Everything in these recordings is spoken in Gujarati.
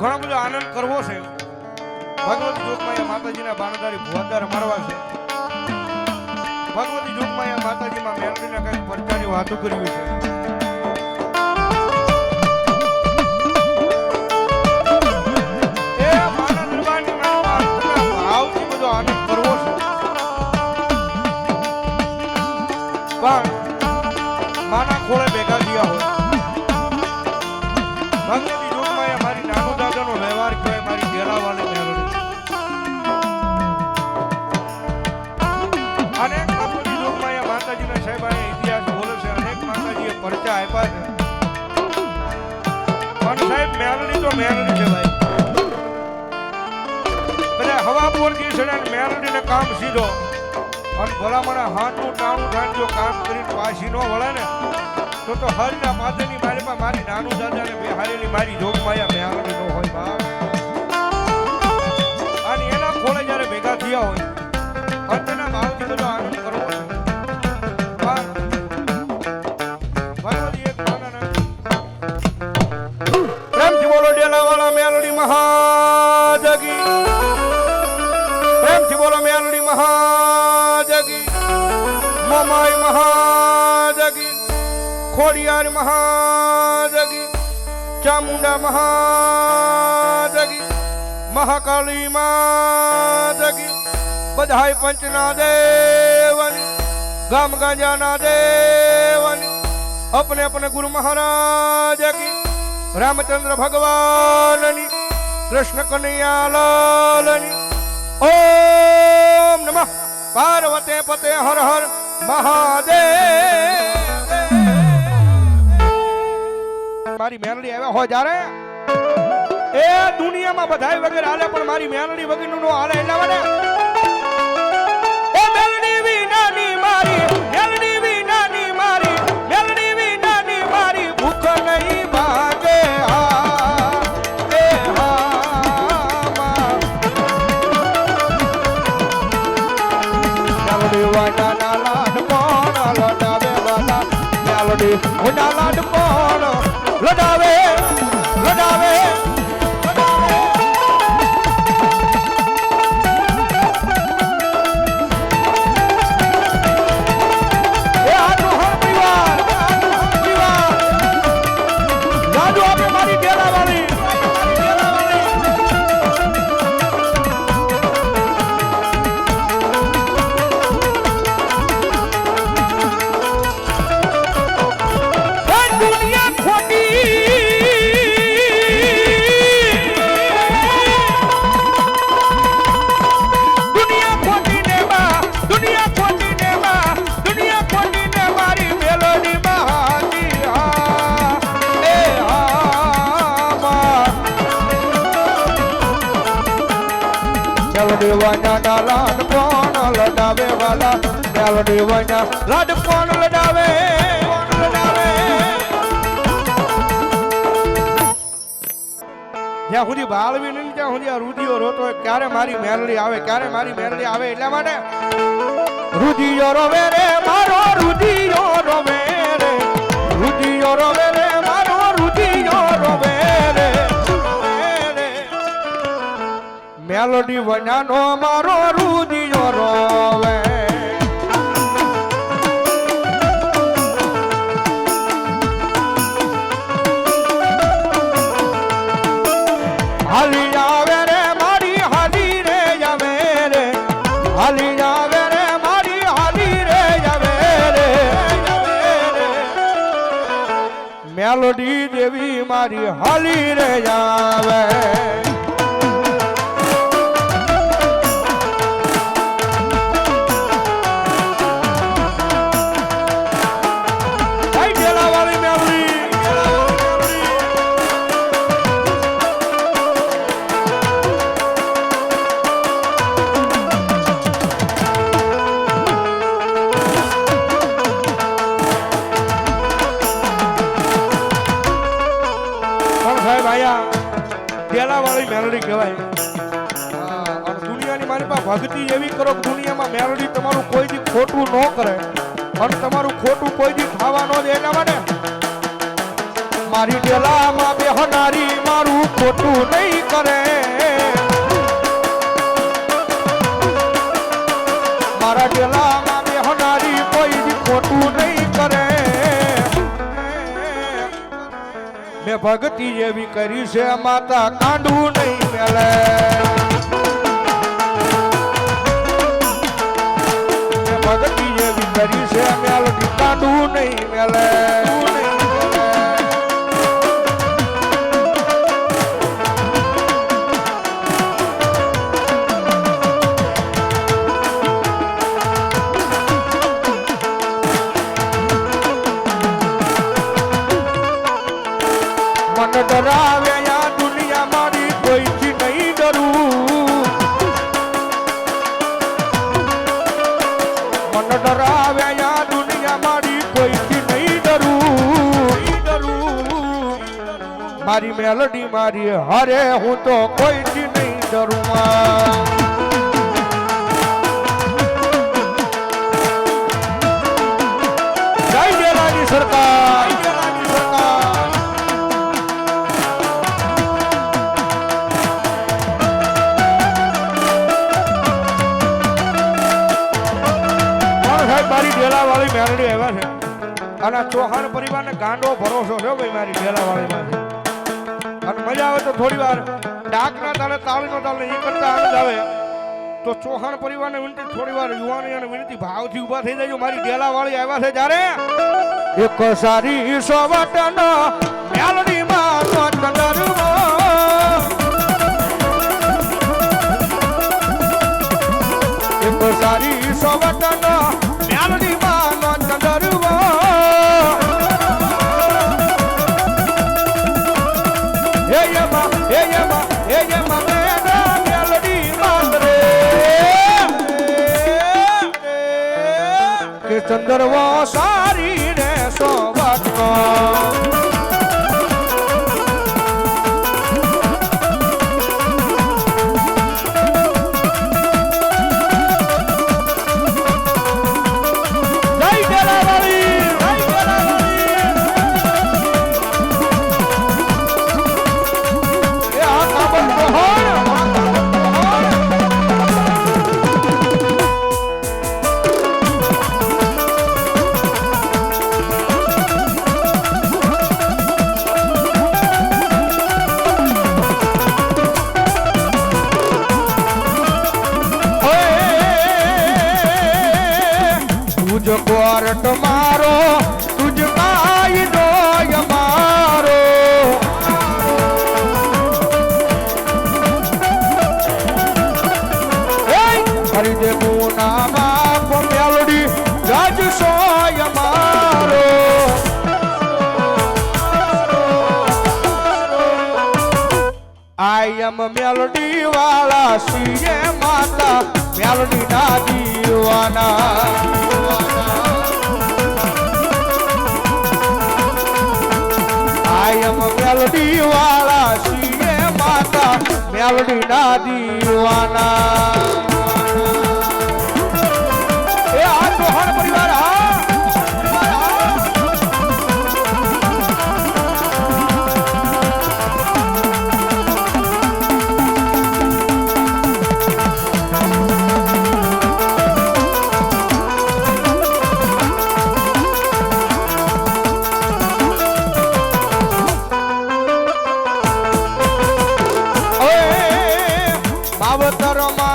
ઘણો બધો આનંદ કરવો છે. ભગવતી જોગમાં માતાજીના બાણદારી ભુવાદાર મારવા છે. ભગવતી જોગમાં માતાજીમાં મેલડીના કંઈક પરચાની વાતો કરવો છે. પણ સાહેબ, મેલડી તો મેલડી છે ભાઈ બધા હવા બોરથી છે ને, મેલડીને કામ સીધો. અને ભલામણા હાથનું ટાણું ઠાણ જો કામ કરીને પાછી નો વળે ને, તો તો હરના માતાની મારી પાસે મારી નાનું દાદાને બિહારેલી મારી જોગમાયા મેલડી નો હોય બાપ. અને એના ખોળે જ્યારે ભેગા થયા હોય ખોડિયાર મહાજગી ચામુંડા મહાજગી મહાકાળી માજગી બધાય પંચના દેવની ગામ ગાંજાના દેવની अपने अपने गुरु महाराज की रामचंद्र भगवान कृष्ण कन्हैया लाल ओम नमः पार्वते पते हर हर મારી મેલડી આવ્યા હોય જ્યારે? એ દુનિયામાં બધાય વગર હાલે, પણ મારી મેલડી વગરનું નો હાલે, એટલા માટે મેલોડી વાના ના લાડ લડાવે વાલા? મેલોડી દેવાના લાડ કોણ લડાવે? જ્યાં સુધી બાળવી નહીં, ત્યાં સુધી આ રુધિયો રોતો ક્યારે મારી મેલડી આવે, ક્યારે મારી મેલડી આવે એટલા માટે રુધિયો રોવે રે મેલોડી વનાનો મારો રૂદિયો રોવે. હાલી આવે રે મારી, હાલી રે આવે રે. હાલી આવે રે મારી, હાલી રે આવે રે. મેલોડી દેવી મારી, હાલી રે આવે. પણ સાહેબ આયા પેલા વાળી મેલડી કહેવાય. દુનિયાની મારી પાસે ભક્તિ એવી કરો કે દુનિયામાં મેલોડી તમારું કોઈ દી ખોટું ન કરે. અને તમારું ખોટું કોઈ દી ખાવા ન દે એના માટે. મારી ડેલામાં બેહનારી મારું ખોટું નહીં કરે. ભક્તિ એવી કરી છે, માતા કાંડવું નહીં મેલે. ભક્તિ એવી કરી છે મેલડી કાંડવું નહીં મેલે. મેલડી મારી હરે હું તો કોઈથી નહીં ડરું ડેલાવાળી મેરડી આવ્યા છે? અને ચૌહાણ પરિવારને ગાંડો ભરોસો છે ભાઈ મારી ડેલાવાળીમાં અને મજા આવે તો થોડી વાર ડાકના તાલે, તાળીનો તાલે એ કરતા આનંદ આવે. તો ચૌહાણ પરિવારને વિનંતી, થોડી વાર યુવાની અને વિનંતી ભાવથી ઊભા થઈ જાય મારી ડેલાવાળી આવ્યા છે જ્યારે. એક સારી સોવટનો મેલડીમાં તો ચંદરવો. એક સારી સોવટનો કે એમ મેલડી વાળા સીએ માતા, મેલડી ના દીવાના આયમ મેલડી વાળા સીએ માતા, મેલડી ના દીવાના માવતરમાં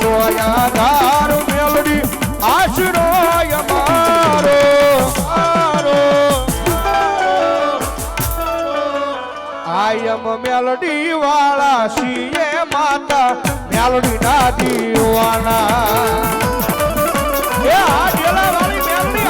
સોયા ધારો મેલડી આશરો મારો મારો આયમ મેલડી વાળા સીએ મા માતા મેલડી ના દીવાના એ આ ડેલા વાળી મેલડી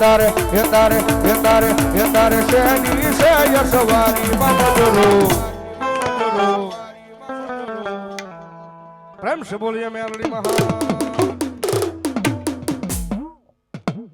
તારે હે તારે હે તારે હે તારે શેની છે યશવાની મનજરો પ્રેમ સે બોલીએ મેલડી